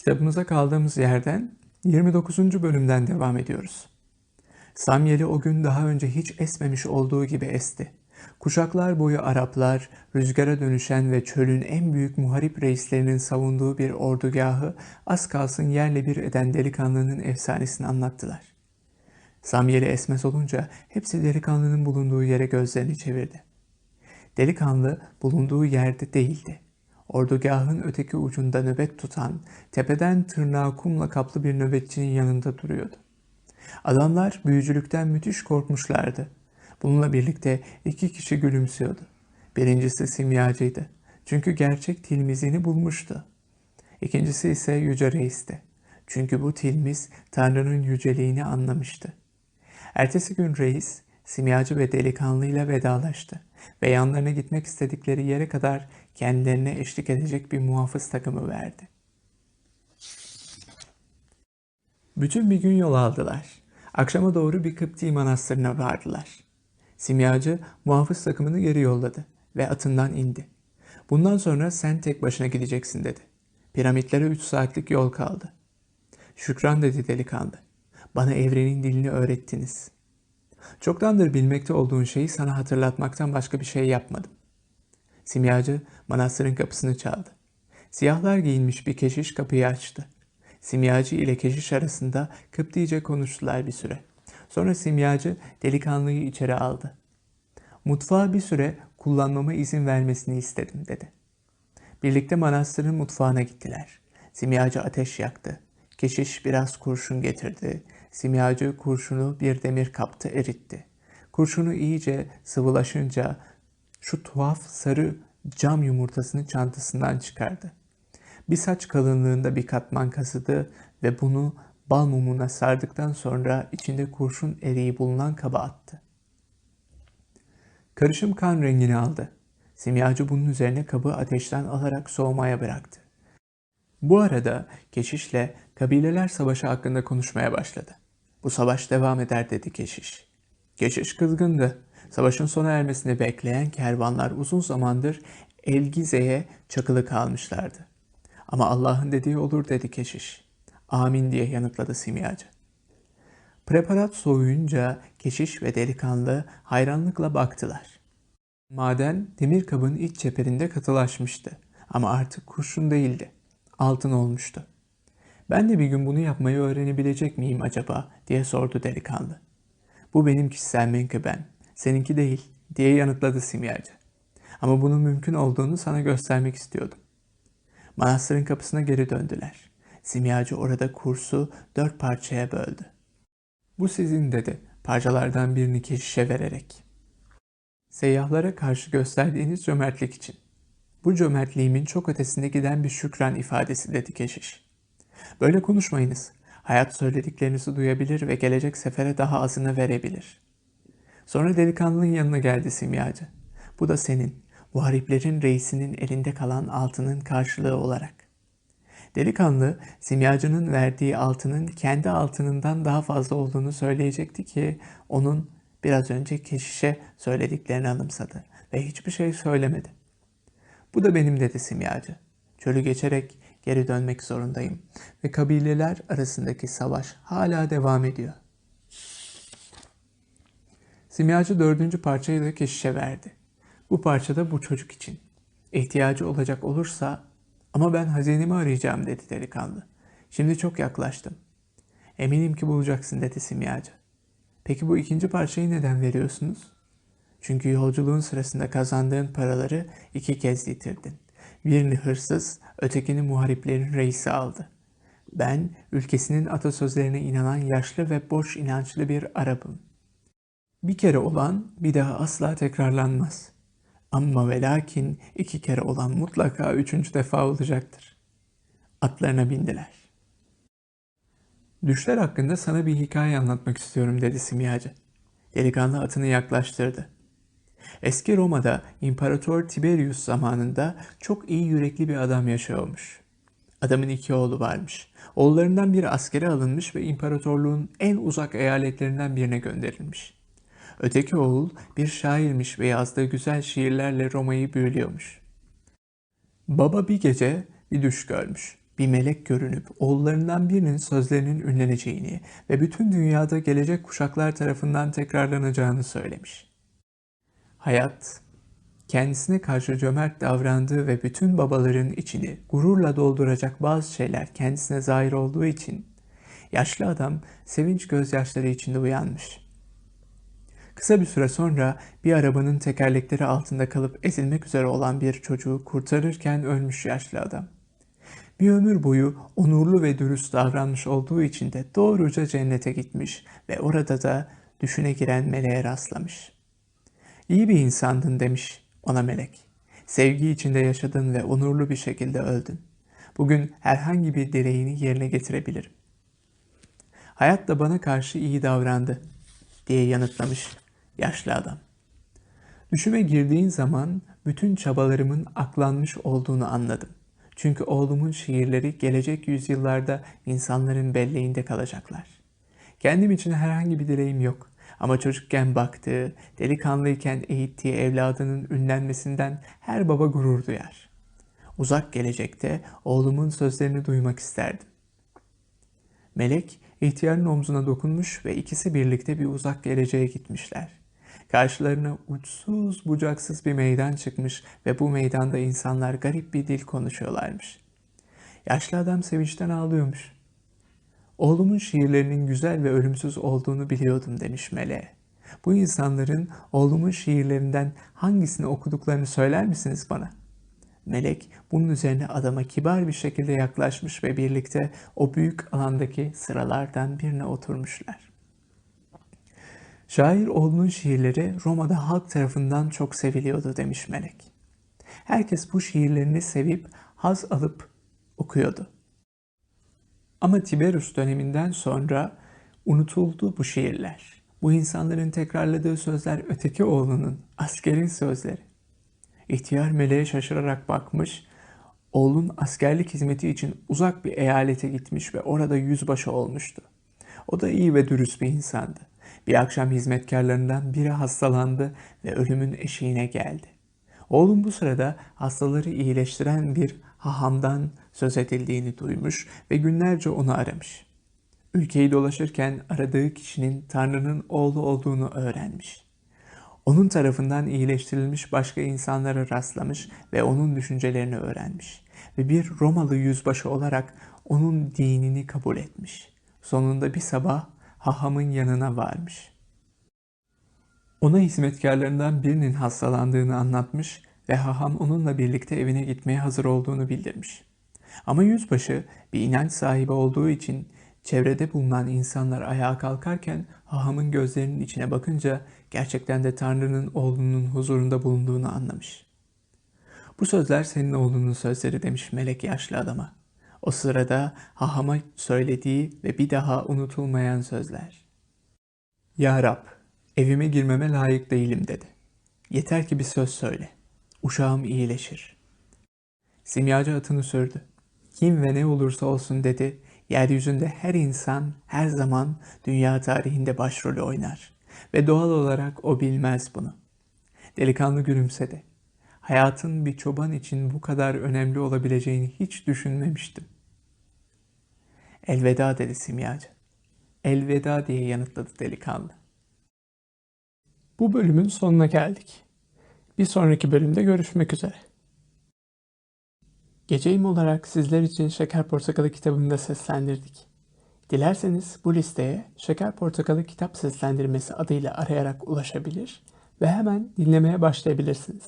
Kitabımıza kaldığımız yerden 29. bölümden devam ediyoruz. Samyeli o gün daha önce hiç esmemiş olduğu gibi esti. Kuşaklar boyu Araplar, rüzgara dönüşen ve çölün en büyük muharip reislerinin savunduğu bir ordugahı az kalsın yerle bir eden delikanlının efsanesini anlattılar. Samyeli esmez olunca hepsi delikanlının bulunduğu yere gözlerini çevirdi. Delikanlı bulunduğu yerde değildi. Ordugahın öteki ucunda nöbet tutan, tepeden tırnağa kumla kaplı bir nöbetçinin yanında duruyordu. Adamlar büyücülükten müthiş korkmuşlardı. Bununla birlikte iki kişi gülümsüyordu. Birincisi simyacıydı. Çünkü gerçek tilmizini bulmuştu. İkincisi ise Yüce Reis'ti. Çünkü bu tilmiz Tanrı'nın yüceliğini anlamıştı. Ertesi gün reis, simyacı ve delikanlıyla vedalaştı ve yanlarına gitmek istedikleri yere kadar kendilerine eşlik edecek bir muhafız takımı verdi. Bütün bir gün yol aldılar. Akşama doğru bir Kıpti manastırına vardılar. Simyacı muhafız takımını geri yolladı ve atından indi. Bundan sonra sen tek başına gideceksin dedi. Piramitlere üç saatlik yol kaldı. Şükran dedi delikanlı. Bana evrenin dilini öğrettiniz. Çoktandır bilmekte olduğun şeyi sana hatırlatmaktan başka bir şey yapmadım. Simyacı manastırın kapısını çaldı. Siyahlar giyinmiş bir keşiş kapıyı açtı. Simyacı ile keşiş arasında Kıptice konuştular bir süre. Sonra simyacı delikanlıyı içeri aldı. Mutfağa bir süre kullanmama izin vermesini istedim dedi. Birlikte manastırın mutfağına gittiler. Simyacı ateş yaktı. Keşiş biraz kurşun getirdi. Simyacı kurşunu bir demir kapta eritti. Kurşunu iyice sıvılaşınca şu tuhaf sarı cam yumurtasını çantasından çıkardı. Bir saç kalınlığında bir katman kasıdı ve bunu bal mumuna sardıktan sonra içinde kurşun eriği bulunan kaba attı. Karışım kan rengini aldı. Simyacı bunun üzerine kabı ateşten alarak soğumaya bıraktı. Bu arada keşişle kabileler savaşı hakkında konuşmaya başladı. Bu savaş devam eder dedi keşiş. Keşiş kızgındı. Savaşın sona ermesini bekleyen kervanlar uzun zamandır Elgize'ye çakılı kalmışlardı. Ama Allah'ın dediği olur dedi keşiş. Amin diye yanıtladı simyacı. Preparat soğuyunca keşiş ve delikanlı hayranlıkla baktılar. Maden demir kabın iç çeperinde katılaşmıştı ama artık kurşun değildi. Altın olmuştu. Ben de bir gün bunu yapmayı öğrenebilecek miyim acaba diye sordu delikanlı. Bu benim kişisel menkıben, seninki değil diye yanıtladı simyacı. Ama bunun mümkün olduğunu sana göstermek istiyordum. Manastırın kapısına geri döndüler. Simyacı orada kursu dört parçaya böldü. Bu sizin dedi parçalardan birini keşişe vererek. Seyyahlara karşı gösterdiğiniz cömertlik için. Bu cömertliğimin çok ötesinde giden bir şükran ifadesi dedi keşiş. Böyle konuşmayınız. Hayat söylediklerinizi duyabilir ve gelecek sefere daha azını verebilir. Sonra delikanlının yanına geldi simyacı. Bu da senin, muhariplerin reisinin elinde kalan altının karşılığı olarak. Delikanlı, simyacının verdiği altının kendi altınından daha fazla olduğunu söyleyecekti ki onun biraz önce keşişe söylediklerini anımsadı ve hiçbir şey söylemedi. Bu da benim dedi simyacı. Çölü geçerek geri dönmek zorundayım ve kabileler arasındaki savaş hala devam ediyor. Simyacı dördüncü parçayı da keşişe verdi. Bu parça da bu çocuk için. İhtiyacı olacak olursa ama ben hazinemi arayacağım dedi delikanlı. Şimdi çok yaklaştım. Eminim ki bulacaksın dedi simyacı. Peki bu ikinci parçayı neden veriyorsunuz? Çünkü yolculuğun sırasında kazandığın paraları iki kez yitirdin. Birini hırsız, ötekini muhariplerin reisi aldı. Ben ülkesinin atasözlerine inanan yaşlı ve boş inançlı bir Arap'ım. Bir kere olan bir daha asla tekrarlanmaz. Ama ve lakin iki kere olan mutlaka üçüncü defa olacaktır. Atlarına bindiler. Düşler hakkında sana bir hikaye anlatmak istiyorum dedi simyacı. Delikanlı atını yaklaştırdı. Eski Roma'da İmparator Tiberius zamanında çok iyi yürekli bir adam yaşıyormuş. Adamın iki oğlu varmış. Oğullarından biri askere alınmış ve imparatorluğun en uzak eyaletlerinden birine gönderilmiş. Öteki oğul bir şairmiş ve yazdığı güzel şiirlerle Roma'yı büyülüyormuş. Baba bir gece bir düş görmüş. bir melek görünüp oğullarından birinin sözlerinin ünleneceğini ve bütün dünyada gelecek kuşaklar tarafından tekrarlanacağını söylemiş. Hayat, kendisine karşı cömert davrandığı ve bütün babaların içini gururla dolduracak bazı şeyler kendisine zahir olduğu için yaşlı adam sevinç gözyaşları içinde uyanmış. Kısa bir süre sonra bir arabanın tekerlekleri altında kalıp ezilmek üzere olan bir çocuğu kurtarırken ölmüş yaşlı adam. Bir ömür boyu onurlu ve dürüst davranmış olduğu için de doğruca cennete gitmiş ve orada da düşüne giren meleğe rastlamış. İyi bir insandın demiş ona melek. Sevgi içinde yaşadın ve onurlu bir şekilde öldün. Bugün herhangi bir dileğini yerine getirebilirim. Hayat da bana karşı iyi davrandı diye yanıtlamış yaşlı adam. Düşüme girdiğin zaman bütün çabalarımın aklanmış olduğunu anladım. Çünkü oğlumun şiirleri gelecek yüzyıllarda insanların belleğinde kalacaklar. Kendim için herhangi bir dileğim yok. Ama çocukken baktığı, delikanlıyken eğittiği evladının ünlenmesinden her baba gurur duyar. Uzak gelecekte oğlumun sözlerini duymak isterdim. Melek ihtiyarın omzuna dokunmuş ve ikisi birlikte bir uzak geleceğe gitmişler. Karşılarına uçsuz bucaksız bir meydan çıkmış ve bu meydanda insanlar garip bir dil konuşuyorlarmış. Yaşlı adam sevinçten ağlıyormuş. Oğlumun şiirlerinin güzel ve ölümsüz olduğunu biliyordum demiş Meleğe. Bu insanların oğlumun şiirlerinden hangisini okuduklarını söyler misiniz bana? Melek bunun üzerine adama kibar bir şekilde yaklaşmış ve birlikte o büyük alandaki sıralardan birine oturmuşlar. Şair oğlunun şiirleri Roma'da halk tarafından çok seviliyordu demiş Melek. Herkes bu şiirlerini sevip haz alıp okuyordu. Ama Tiberius döneminden sonra unutuldu bu şiirler. Bu insanların tekrarladığı sözler öteki oğlunun, askerin sözleri. İhtiyar meleğe şaşırarak bakmış, oğlun askerlik hizmeti için uzak bir eyalete gitmiş ve orada yüzbaşı olmuştu. O da iyi ve dürüst bir insandı. Bir akşam hizmetkarlarından biri hastalandı ve ölümün eşiğine geldi. Oğlum bu sırada hastaları iyileştiren bir hahamdan söz edildiğini duymuş ve günlerce onu aramış. Ülkeyi dolaşırken aradığı kişinin Tanrı'nın oğlu olduğunu öğrenmiş. Onun tarafından iyileştirilmiş başka insanlara rastlamış ve onun düşüncelerini öğrenmiş. Ve bir Romalı yüzbaşı olarak onun dinini kabul etmiş. Sonunda bir sabah hahamın yanına varmış. Ona hizmetkarlarından birinin hastalandığını anlatmış ve haham onunla birlikte evine gitmeye hazır olduğunu bildirmiş. Ama yüzbaşı bir inanç sahibi olduğu için çevrede bulunan insanlar ayağa kalkarken hahamın gözlerinin içine bakınca gerçekten de Tanrı'nın oğlunun huzurunda bulunduğunu anlamış. Bu sözler senin oğlunun sözleri demiş melek yaşlı adama. O sırada hahama söylediği ve bir daha unutulmayan sözler. Ya Rab, evime girmeme layık değilim dedi. Yeter ki bir söz söyle. Uşağım iyileşir. Simyacı atını sürdü. Kim ve ne olursa olsun dedi. Yeryüzünde her insan her zaman dünya tarihinde başrolü oynar. Ve doğal olarak o bilmez bunu. Delikanlı gülümsedi. Hayatın bir çoban için bu kadar önemli olabileceğini hiç düşünmemiştim. Elveda dedi simyacı. Elveda diye yanıtladı delikanlı. Bu bölümün sonuna geldik. Bir sonraki bölümde görüşmek üzere. Geceyim olarak sizler için Şeker Portakalı kitabını da seslendirdik. Dilerseniz bu listeye Şeker Portakalı kitap seslendirmesi adıyla arayarak ulaşabilir ve hemen dinlemeye başlayabilirsiniz.